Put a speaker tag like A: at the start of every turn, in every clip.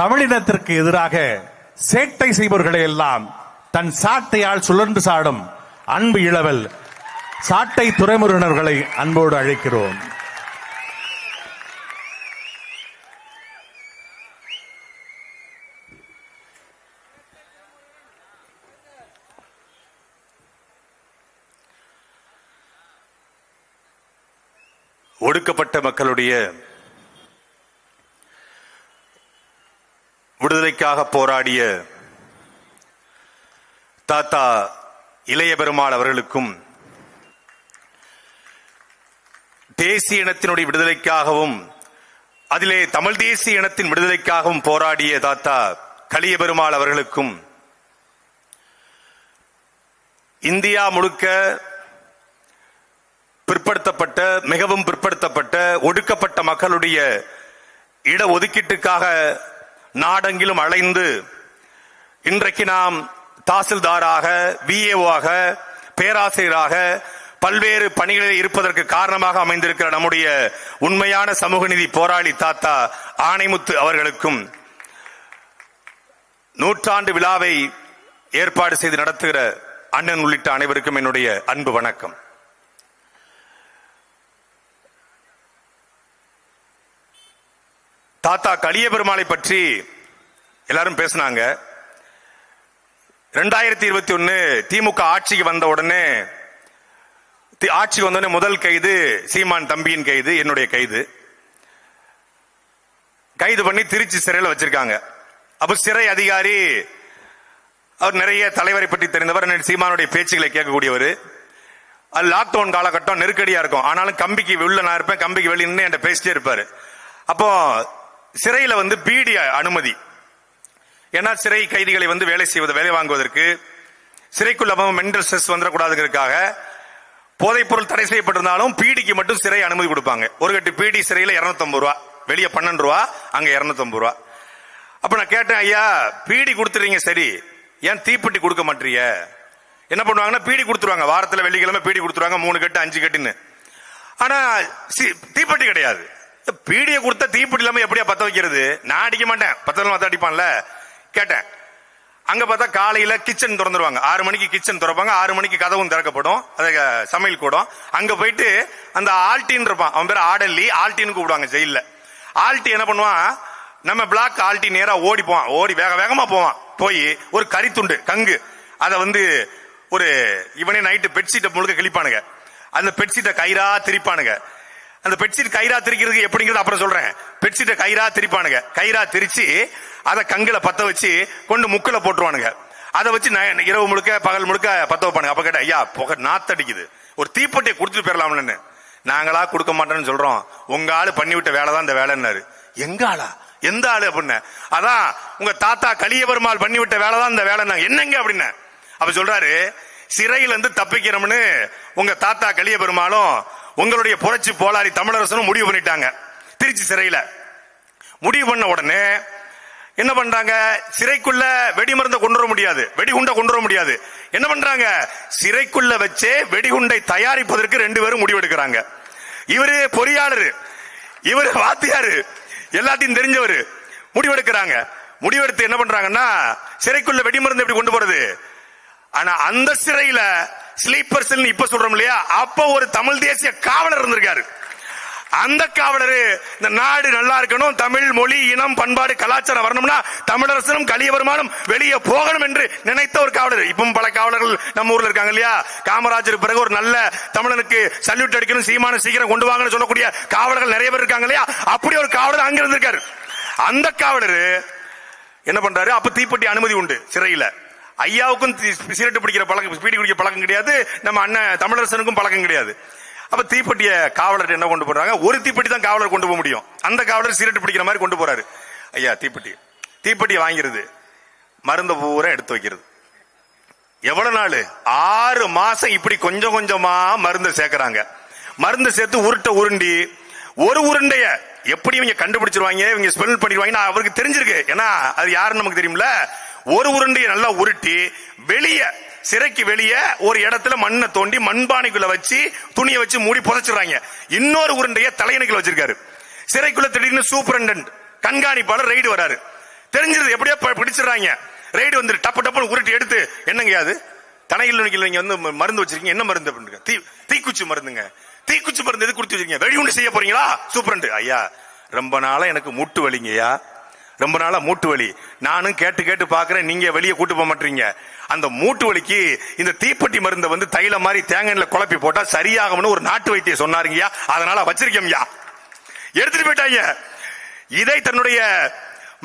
A: தமிழினத்திற்கு எதிராக சேட்டை செய்பவர்களை எல்லாம் தன் சாட்டையால் சுழன்று சாடும் அன்பு இளவல் சாட்டை துறைமுறையினர்களை அன்போடு அழைக்கிறோம்.
B: ஒடுக்கப்பட்ட மக்களுடைய விடுதலைக்காக போராடிய தாத்தா இளைய பெருமாள் அவர்களுக்கும் தேசிய இனத்தினுடைய விடுதலைக்காகவும் அதிலே தமிழ் தேசிய இனத்தின் விடுதலைக்காகவும் போராடிய தாத்தா கலிய பெருமாள் அவர்களுக்கும் இந்தியா முழுக்க பிற்படுத்தப்பட்ட மிகவும் பிற்படுத்தப்பட்ட ஒடுக்கப்பட்ட மக்களுடைய இட ஒதுக்கீட்டுக்காக நாடெங்கிலும் அலைந்து இன்றைக்கு நாம் தாசில்தாராக விஏஓவாக பேராசிரியராக பல்வேறு பணிகளில் இருப்பதற்கு காரணமாக அமைந்திருக்கிற நம்முடைய உண்மையான சமூக நீதி போராளி தாத்தா ஆணைமுத்து அவர்களுக்கும் நூற்றாண்டு விழாவை ஏற்பாடு செய்து நடத்துகிற அண்ணன் உள்ளிட்ட அனைவருக்கும் என்னுடைய அன்பு வணக்கம். தாத்தா கலிய பெருமாளை பற்றி எல்லாரும் பேசினாங்க. ரெண்டாயிரத்தி இருபத்தி ஒன்னு திமுக ஆட்சிக்கு வந்த உடனே தி- ஆட்சிக்கு வந்த உடனே முதல் கைது சீமான் தம்பியின் கைது என்னுடைய கைது. கைது பண்ணி திருச்சி சிறையில் வச்சிருக்காங்க. அப்ப சிறை அதிகாரி அவர் நிறைய தலைவரை பற்றி தெரிந்தவர் சீமானுடைய பேச்சுகளை கேட்கக்கூடியவர். அது லாக்டவுன் காலகட்டம் நெருக்கடியா இருக்கும். ஆனாலும் கம்பிக்கு உள்ள நான் இருப்பேன் கம்பிக்கு வெளியே என்கிட்ட பேசிட்டே இருப்பாரு. அப்போ சிறையில வந்து பீடி அனுமதி. ஏன்னா சிறை கைதிகளை வந்து வேலை செய்வது வேலை வாங்குவதற்கு சிறைக்குள்ள மென்டல் ஸ்ட்ரெஸ் வந்துடக்கூடாதுங்கிறதுக்காக போதைப்பொருள் தடை செய்யப்பட்டிருந்தாலும் பீடிக்கு மட்டும் சிறை அனுமதி கொடுப்பாங்க. ஒரு கட்டு பீடி சிறையில் இரநூத்தம்பது ரூபா வெளியே பன்னெண்டு ரூபா அங்கே இரநூத்தம்பது ரூபா. அப்போ நான் கேட்டேன் ஐயா பீடி கொடுத்துறீங்க சரி. ஏன் தீப்பெட்டி கொடுக்க மாட்டீங்க? என்ன பண்ணுவாங்கன்னா பீடி கொடுத்துருவாங்க. வாரத்தில் வெள்ளிக்கிழமை பீடி கொடுத்துருவாங்க மூணு கட்டு அஞ்சு கட்டுன்னு. ஆனால் சி- தீப்பெட்டி கிடையாது. பீடியை கொடுத்தா தீப்பிடி இல்லாம எப்படியா பத்த வைக்கிறது? நான் அடிக்க மாட்டேன். பத்தல மத்த அடிப்பான்ல? கேட்டேன். அங்க பார்த்தா காலையில கிச்சன் திறந்துருவாங்க. ஆறு மணிக்கு கிச்சன் திறப்பாங்க. ஆறு மணிக்கு கதவும் திறக்கப்படும். அது சமையல் கூடம். அங்க போயிட்டு அந்த ஆல்டின் இருப்பான். அவன் பேர் ஆடல்லி. ஆல்டின்னு கூப்பிடுவாங்க ஜெயில்ல. ஆல்டி என்ன பண்ணுவான்? நம்ம பிளாக் ஆல்டி நேரா ஓடி போவான். ஓடி வேக வேகமா போவான். போய் ஒரு கரித்துண்டு கங்கு. அதை வந்து ஒரு இவனே நைட்டு பெட்ஷீட்டை முழுக்க கிழிப்பானுங்க. அந்த பெட்ஷீட்டை கயிறா திரிப்பானுங்க. அந்த பெட்ஷீட் கயிறா திரிக்கிறதுக்கு எப்படிங்கிறது அப்புறம் சொல்றேன். பெட்ஷீட்டை கயிறா திரிப்பானுங்க. கயிறா திரிச்சு அதை கங்குல பத்த வச்சு கொண்டு முக்கில் போட்டுருவானுங்க. அதை வச்சு இரவு முழுக்க பகல் முழுக்க பத்த வைப்பானுங்க. அப்ப கேட்ட ஐயா புகை நாத்தடிக்குது. ஒரு தீப்பெட்டியை கொடுத்துட்டு போயிடலாம்னு நாங்களா கொடுக்க மாட்டோம்னு சொல்றோம். உங்க ஆளு பண்ணி விட்ட வேலை தான் இந்த வேலைன்னாரு. எங்க ஆளா? எந்த ஆளு? அப்படின்னு. அதான் உங்க தாத்தா கலிய பெருமாள் பண்ணி விட்ட வேலை தான் இந்த வேலை என்னங்க? அப்படின்னு. அப்ப சொல்றாரு சிறையில இருந்து தப்பிக்கிறோம்னு உங்க தாத்தா கலிய பெருமாளும் உங்களுடைய புரட்சி போலாரி தமிழரசனும் முடிவு பண்ணிட்டாங்க. திருச்சி சிறையில. முடிவு பண்ண உடனே என்ன பண்றாங்க? சிறைக்குள்ள வெடிமருந்தை கொண்டு வர முடியாது. வெடிகுண்டை கொண்டு வர முடியாது. என்ன பண்றாங்க? சிறைக்குள்ள வச்சே வெடிகுண்டை தயாரிப்பதற்கு ரெண்டு பேரும் முடிவெடுக்கிறாங்க இவரு பொறியாளர். இவரு வாத்தியாரு. எல்லாத்தையும் தெரிஞ்சவர். முடிவெடுக்கிறாங்க முடிவெடுத்து என்ன பண்றாங்கன்னா சிறைக்குள்ள வெடிமருந்து எப்படி கொண்டு போறது? ஆனா அந்த சிறையில ஸ்லீப்பர்ஸ் இப்ப சொல்றோம் இல்லையா? அப்ப ஒரு தமிழ் தேசிய காவலர் இருந்திருக்காரு. அந்த காவலர் இந்த நாடு நல்லா இருக்கணும் தமிழ் மொழி இனம் பண்பாடு கலாச்சாரம் வரணும்னா தமிழரசனும் கலியவருமானும் வெளியே போகணும் என்று நினைத்த ஒரு காவலர். இப்பவும் பல காவலர்கள் நம்ம ஊர்ல இருக்காங்க இல்லையா? காமராஜர் பிறகு ஒரு நல்ல தமிழனுக்கு சல்யூட் அடிக்கணும் சீமான சீக்கிரம் கொண்டு வாங்கன்னு சொல்லக்கூடிய காவலர்கள் நிறைய பேர் இருக்காங்க இல்லையா? அப்படி ஒரு காவலர் அங்க இருந்திருக்காரு. அந்த காவலர் என்ன பண்றாரு? அப்ப தீப்பெட்டி அனுமதி உண்டு சிறையில. ஐயாவுக்கும் தி- சிகரெட் பிடிக்கிற பழக்கம் பீடி குடிக்கிற பழக்கம் கிடையாது. நம்ம அண்ணன் தமிழரசனுக்கும் பழக்கம் கிடையாது. அப்ப தீப்பெட்டிய காவலர் என்ன கொண்டு போறாங்க? ஒரு தீப்பெட்டி தான் காவலர் கொண்டு போக முடியும். அந்த காவலர் சிகரெட் பிடிக்கிற மாதிரி கொண்டு போறாரு. ஐயா தீப்பெட்டி. தீப்பெட்டியை வாங்கிறது மருந்த பூரா எடுத்து வைக்கிறது. எவ்வளவு நாள்? ஆறு மாசம் இப்படி கொஞ்சம் கொஞ்சமா மருந்து சேர்க்கிறாங்க. மருந்து சேர்த்து உருட்ட உருண்டி ஒரு உருண்டைய எப்படி இவங்க கண்டுபிடிச்சிருவாங்க இவங்க ஸ்மெல் பண்ணிடுவாங்க. அவருக்கு தெரிஞ்சிருக்கு. ஏன்னா அது யாருன்னு நமக்கு தெரியும்ல? ஒரு உருண்டையை நல்லா உருட்டி வெளியே சிறைக்கு வெளியே ஒரு இடத்துல மண்ணை தோண்டி மண்பானைக்குள்ள வச்சு துணியை வச்சு மூடி புதைச்சிடுறாங்க. இன்னொரு உருண்டைய தலையணைக்குள்ள வச்சிருக்காரு. சிறைக்குள்ள திடீர்னு சூப்பரண்டன்ட் கண்காணிப்பாளர் ரைடு வராரு. தெரிஞ்சது எப்படியோ ப- பிடிச்சிடுறாங்க. ரைடு வந்து டப்பு டப்புன்னு உருட்டி எடுத்து என்னங்க அது? தனையில் நீங்க வந்து மருந்து வச்சிருக்கீங்க. என்ன மருந்து அப்படின்னு தீ தீக்குச்சி மருந்துங்க. தீக்குச்சி மருந்து எது கொடுத்து வச்சிருக்கீங்க? வெடிகுண்டு செய்ய போறீங்களா? சூப்பரண்டு ஐயா ரொம்ப நாளா எனக்கு மூட்டு வலிங்கய்யா. ரொம்ப நாளா மூட்டு வலி. நானும் கேட்டு கேட்டு பாக்குறேன் நீங்க வெளியே கூட்டு போக மாட்டீங்க. அந்த மூட்டு வலிக்கு இந்த தீப்பெட்டி மருந்தை வந்து தைல மாதிரி தேங்காய் எண்ணெய்ல குழப்பி போட்டா சரியாகும்னு ஒரு நாட்டு வைத்தியம் சொன்னாருங்கய்யா. அதனால வச்சிருக்கேன்யா எடுத்துட்டு போயிட்டாங்க இதை தன்னுடைய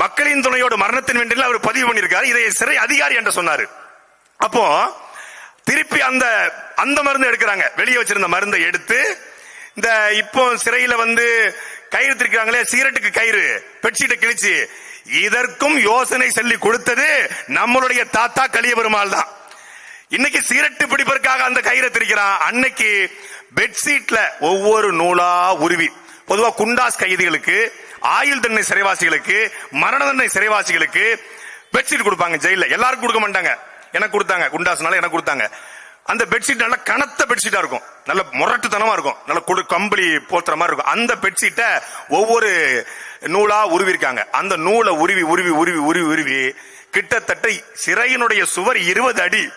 B: மக்களின் துணையோட மரணத்தின் வென்றில் அவர் பதிவு பண்ணியிருக்காரு. இதை சிறை அதிகாரி என்று சொன்னாரு. அப்போ திருப்பி அந்த அந்த மருந்து எடுக்கிறாங்க. வெளியே வச்சிருந்த மருந்தை எடுத்து இந்த இப்போ சிறையில் வந்து கயிறு திருக்கிறாங்களே சிகரெட்டுக்கு கயிறு பெட்ஷீட்டை கிழிச்சு. இதற்கும் யோசனை சொல்லி கொடுத்தது நம்மளுடைய தாத்தா கலிய பெருமாள் தான். இன்னைக்கு சிகரெட்டு பிடிப்பதற்காக அந்த கயிறை திரிக்கிறான். அன்னைக்கு பெட்ஷீட்ல ஒவ்வொரு நூலா உருவி பொதுவா குண்டாஸ் கைதிகளுக்கு ஆயுள் தண்டனை சிறைவாசிகளுக்கு மரண தண்டனை சிறைவாசிகளுக்கு பெட்ஷீட் கொடுப்பாங்க ஜெயில எல்லாருக்கும் கொடுக்க மாட்டாங்க. எனக்கு கொடுத்தாங்க. குண்டாஸ்னால எனக்கு கொடுத்தாங்க. அந்த பெட்ஷீட் நல்ல கனத்த பெட்ஷீட்டா இருக்கும். நல்ல முரட்டுத்தனமா இருக்கும். நல்ல குடு கம்பளி போத்துற மாதிரி இருக்கும். அந்த பெட்ஷீட்டை ஒவ்வொரு நூலா உருவிருக்காங்க. அந்த நூலை உருவி உருவி உருவி உருவி உருவி கிட்டத்தட்ட சிறையினுடைய சுவர் இருபது அடி.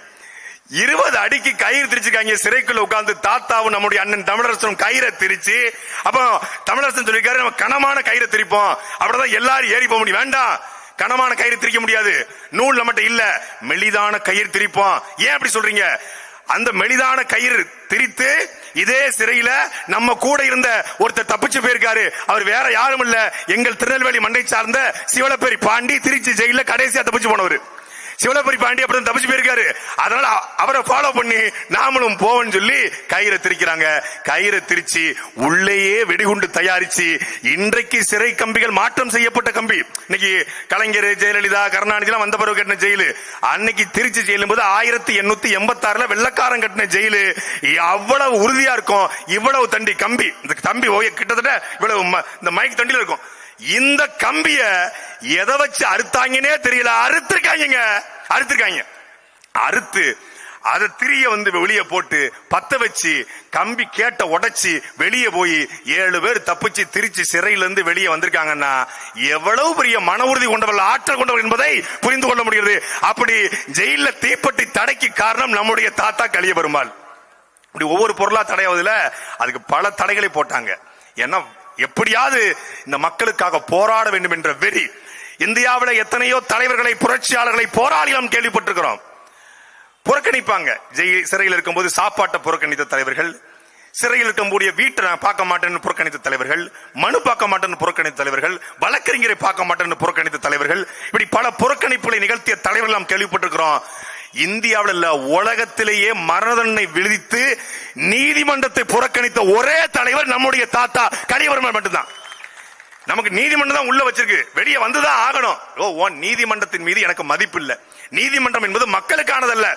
B: இருபது அடிக்கு கயிறு திரிச்சிருக்காங்க. சிறைக்குள்ள உட்கார்ந்து தாத்தாவும் நம்முடைய அண்ணன் தமிழரசனும் கயிறை திரிச்சு அப்போ தமிழரசன் சொல்லியிருக்காரு நம்ம கனமான கயிறை திரிப்போம். அப்படிதான் எல்லாரும் ஏறி போக முடியும். வேண்டாம். கனமான கயிறு திரிக்க முடியாது. நூல் நம்மகிட்ட இல்ல. மெலிதான கயிறு திரிப்போம். ஏன் அப்படி சொல்றீங்க? அந்த மெலிதான கயிறு திரித்து இதே சிறையில நம்ம கூட இருந்த ஒருத்தர் தப்பிச்சு போயிருக்காரு. அவர் வேற யாரும் இல்ல. எங்கள் திருநெல்வேலி மண்டை சார்ந்த சிவலப்பேரி பாண்டி திருச்சி ஜெயில கடைசியா தப்பிச்சு போனவர். சிவலப்பரி பாண்டி அப்படி தப்பிச்சு போயிருக்காரு. அதனால அவரை ஃபாலோ பண்ணி நாமளும் போவோம்னு சொல்லி கயிறை திரிக்கிறாங்க. கயிறை திரிச்சு உள்ளேயே வெடிகுண்டு தயாரிச்சு இன்றைக்கு சிறை கம்பிகள் மாற்றம் செய்யப்பட்ட கம்பி. இன்னைக்கு கலைஞர் ஜெயலலிதா கருணாநிதி எல்லாம் வந்த பிறகு கட்டின ஜெயிலு. அன்னைக்கு திருச்சி ஜெயிலும் போது ஆயிரத்தி எண்ணூத்தி எண்பத்தி ஆறுல வெள்ளக்காரன் கட்டின ஜெயிலு. அவ்வளவு உறுதியா இருக்கும். இவ்வளவு தண்டி கம்பி. இந்த கம்பி ஓய கிட்டத்தட்ட இவ்வளவு ம- இந்த மைக் தண்டியில இருக்கும். இந்த கம்பிய எதை வச்சு அறுத்தாங்கன்னே தெரியல. அறுத்திருக்காங்க அறுத்திருக்காங்க. அறுத்து அதை திரிய வந்து வெளியே போட்டு பத்த வச்சு கம்பி கேட்ட உடைச்சி வெளியே போய் ஏழு பேர் தப்பிச்சு திருச்சி சிறையில இருந்து வெளியே வந்திருக்காங்கன்னா எவ்வளவு பெரிய மன உறுதி கொண்டவர்கள் ஆற்றல் கொண்டவர்கள் என்பதை புரிந்து கொள்ள முடிகிறது. அப்படி ஜெயில தீப்பட்டி தடைக்கு காரணம் நம்முடைய தாத்தா கலிய பெருமாள் இப்படி ஒவ்வொரு பொருளா தடையாவதுல அதுக்கு பல தடைகளை போட்டாங்க. ஏன்னா எப்படியாவது இந்த மக்களுக்காக போராட வேண்டும் என்ற வெறி இந்தியாவில் எத்தனையோ தலைவர்களை புரட்சியாளர்களை போராளிகளும் கேள்விப்பட்டிருக்கிறோம். புறக்கணிப்பாங்க. ஜெய் சிறையில் இருக்கும்போது சாப்பாட்டை புறக்கணித்த தலைவர்கள் சிறையில் இருக்கக்கூடிய வீட்டை நான் பார்க்க மாட்டேன்னு புறக்கணித்த தலைவர்கள் மனு பார்க்க மாட்டேன்னு புறக்கணித்த தலைவர்கள் வழக்கறிஞரை பார்க்க மாட்டேன்னு புறக்கணித்த தலைவர்கள் இப்படி பல புறக்கணிப்புகளை நிகழ்த்திய தலைவர்கள் நாம் கேள்விப்பட்டிருக்கிறோம். இந்தியாவில் இல்ல உலகத்திலேயே மரண தண்டனை விழுதித்து நீதிமன்றத்தை புறக்கணித்த ஒரே தலைவர் நம்முடைய தாத்தா கலியவர்மன் மட்டும்தான். நமக்கு நீதிமன்றம் தான் உள்ள வச்சிருக்கு. வெளியே வந்துதான் ஆகணும். ஓ ஓ நீதிமன்றத்தின் மீது எனக்கு மதிப்பு இல்லை. நீதிமன்றம் என்பது மக்களுக்கானதல்ல.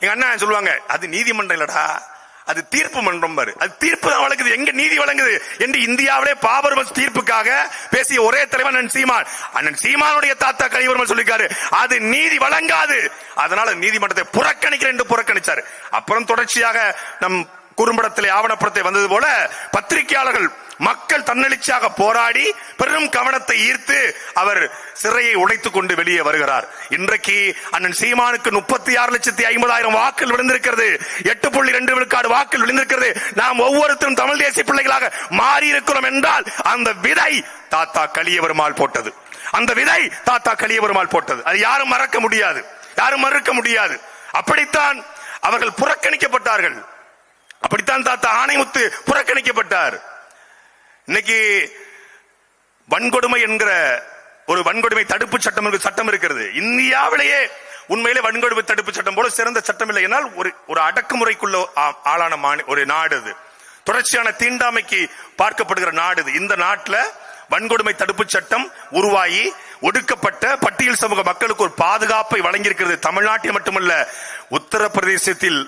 B: எங்க அண்ணா சொல்லுவாங்க அது நீதிமன்றம் இல்லடா. அது தீர்ப்பு மன்றம் பாரு அது தீர்ப்பு தான் வழங்குது. எங்க நீதி வழங்குது? என்று இந்தியாவிலே பாபர்மஸ் தீர்ப்புக்காக பேசிய ஒரே தலைவர் அண்ணன் சீமான். அண்ணன் சீமானுடைய தாத்தா கலிவர்மன் சொல்லிக்காரு. அது நீதி வழங்காது. அதனால நீதிமன்றத்தை புறக்கணிக்கிறேன் என்று புறக்கணிச்சார். அப்புறம் தொடர்ச்சியாக நம் குறும்படத்திலே ஆவணப்படத்தை வந்தது போல பத்திரிகையாளர்கள் மக்கள் தன்னெழுச்சியாக போராடி பெரும் கவனத்தை ஈர்த்து அவர் சிறையை உடைத்துக் கொண்டு வெளியே வருகிறார். இன்றைக்கு அண்ணன் சீமானுக்கு முப்பத்தி ஆறு லட்சத்தி ஐம்பதாயிரம் வாக்கள் விழுந்திருக்கிறது. எட்டு புள்ளி ரெண்டு விழுக்காடு வாக்கள் விழுந்திருக்கிறது. நாம் ஒவ்வொருத்தரும் தமிழ் தேசிய பிள்ளைகளாக மாறி இருக்கிறோம் என்றால் அந்த விதை தாத்தா கலியவருமால் போட்டது. அந்த விதை தாத்தா கலியவருமால் போட்டது. அது யாரும் மறக்க முடியாது. யாரும் மறுக்க முடியாது. அப்படித்தான் அவர்கள் புறக்கணிக்கப்பட்டார்கள். அப்படித்தான் தாத்தா ஆணைமுத்து புறக்கணிக்கப்பட்டார். இன்னைக்கு வன்கொடுமை என்கிற ஒரு வன்கொடுமை தடுப்பு சட்டம் சட்டம் இருக்கிறது. இந்தியாவிலேயே உண்மையிலே வன்கொடுமை தடுப்பு சட்டம் போல சிறந்த சட்டம் இல்லை என்றால் ஒரு ஒரு அடக்குமுறைக்குள்ள ஆளான ஒரு நாடு அது. தொடர்ச்சியான தீண்டாமைக்கு பார்க்கப்படுகிற நாடு இது. இந்த நாட்டில் வன்கொடுமை தடுப்பு சட்டம் உருவாகி ஒடுக்கப்பட்ட பட்டியல் சமூக மக்களுக்கு ஒரு பாதுகாப்பை வழங்கியிருக்கிறது தமிழ்நாட்டில் மட்டுமல்ல உத்தரப்பிரதேசத்தில்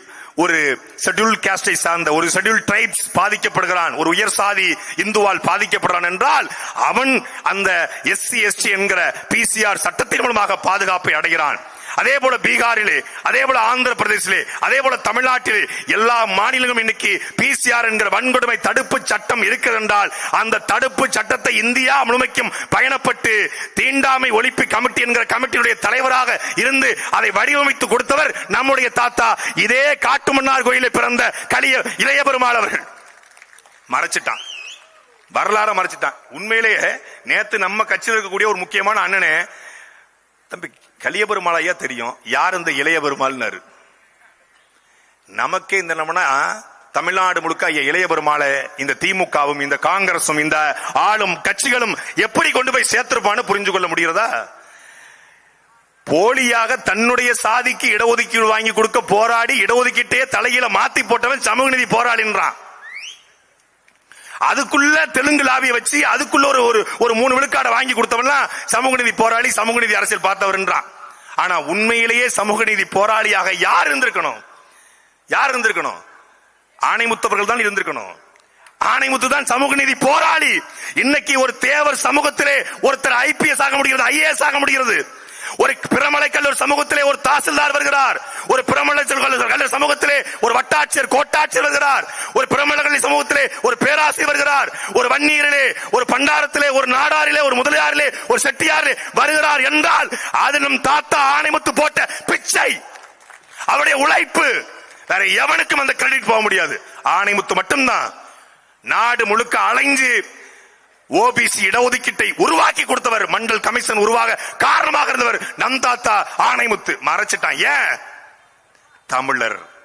B: ஒரு ஷெட்யூல் கேஸ்டை சார்ந்த ஒரு ஷெட்யூல் ட்ரைப்ஸ் பாதிக்கப்படுகிறான். ஒரு உயர் சாதி இந்துவால் பாதிக்கப்படுறான் என்றால் அவன் அந்த எஸ்சி எஸ்டி என்கிற பிசிஆர் சட்டத்தின் மூலமாக பாதுகாப்பை அடைகிறான். அதே போல பீகாரிலே அதே போல ஆந்திர பிரதேசிலே அதே போல தமிழ்நாட்டிலே எல்லா மாநிலங்களும் இன்னைக்கு பிசிஆர் என்கிற வன்கொடுமை தடுப்பு சட்டம் இருக்கிறது என்றால் அந்த தடுப்பு சட்டத்தை இந்தியா முழுமைக்கும் பயணப்பட்டு தீண்டாமை ஒழிப்பு கமிட்டி என்கிற கமிட்டியுடைய தலைவராக இருந்து அதை வடிவமைத்து கொடுத்தவர் நம்முடைய தாத்தா. இதே காட்டுமன்னார் கோயிலில் பிறந்த கலிய இளைய பெருமாள் அவர்கள். மறைச்சிட்டான். வரலாற மறைச்சிட்டான். உண்மையிலேயே நேத்து நம்ம கட்சியில் இருக்கக்கூடிய ஒரு முக்கியமான அண்ணனே தம்பி கலிய பெருமாள் ஐயா தெரியும். யார் இந்த இளைய பெருமாள்னாரு? நமக்கே இந்த நம்மனா தமிழ்நாடு முழுக்க ஐயா இளைய பெருமாளை இந்த திமுகவும் இந்த காங்கிரசும் இந்த ஆளும் கட்சிகளும் எப்படி கொண்டு போய் சேர்த்திருப்பான்னு புரிஞ்சு கொள்ள முடிகிறதா? போலியாக தன்னுடைய சாதிக்கு இடஒதுக்கீடு வாங்கி கொடுக்க போராடி இடஒதுக்கீட்டே தலையில மாத்தி போட்டவன் சமூக நீதி போராடின்றான் அதுக்குள்ள தெலுங்கு லாபியை வச்சு அதுக்குள்ள ஒரு ஒரு ஒரு மூணு விழுக்காடை வாங்கி கொடுத்தவன்லாம் சமூக நீதி போராளி சமூக நீதி அரசியல் பார்த்தவர்ன்றான். ஆனா உண்மையிலேயே சமூக நீதி போராளியாக யார் இருந்திருக்கணும்? யார் இருந்திருக்கணும்? ஆணைமுத்தவர்கள் தான் இருந்திருக்கணும். ஆணைமுத்து தான் சமூக நீதி போராளி. இன்னைக்கு ஒரு தேவர் சமூகத்திலே ஒருத்தர் ஐபிஎஸ் ஆக முடிகிறது ஐஏஎஸ் ஆக முடிகிறது. ஒரு பிரமலை கல்லூர் சமூகத்திலே ஒரு தாசில்தார் வருகிறார். ஒரு பிரமலை கல்லூர் சமூகத்திலே ஒரு வட்டாட்சியர் கோட்டாட்சியர் வருகிறார். ஒரு பிரமலை கல்லூரி சமூகத்திலே ஒரு பேராசிரியர் வருகிறார். ஒரு வன்னியரிலே ஒரு பண்டாரத்திலே ஒரு நாடாரிலே ஒரு முதலியாரிலே ஒரு செட்டியாரிலே வருகிறார் என்றால் அது நம் தாத்தா ஆணைமுத்து போட்ட பிச்சை. அவருடைய உழைப்பு. வேற எவனுக்கும் அந்த கிரெடிட் போக முடியாது. ஆணைமுத்து மட்டும்தான். நாடு முழுக்க அலைஞ்சு ஓபிசி இடஒதுக்கீட்டை உருவாக்கி கொடுத்தவர் மண்டல் கமிஷன் உருவாக காரணமாக இருந்தவர் நம் தாத்தா ஆணைமுத்து. மறைச்சிட்டான். ஏன்? தமிழர்.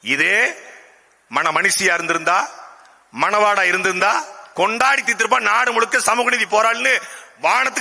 B: இதே மன மனுஷியா இருந்திருந்தா மணவாடா இருந்திருந்தா கொண்டாடி தீர்த்திருப்பா நாடு முழுக்க சமூக நீதி போராளின்னு வானத்துக்கு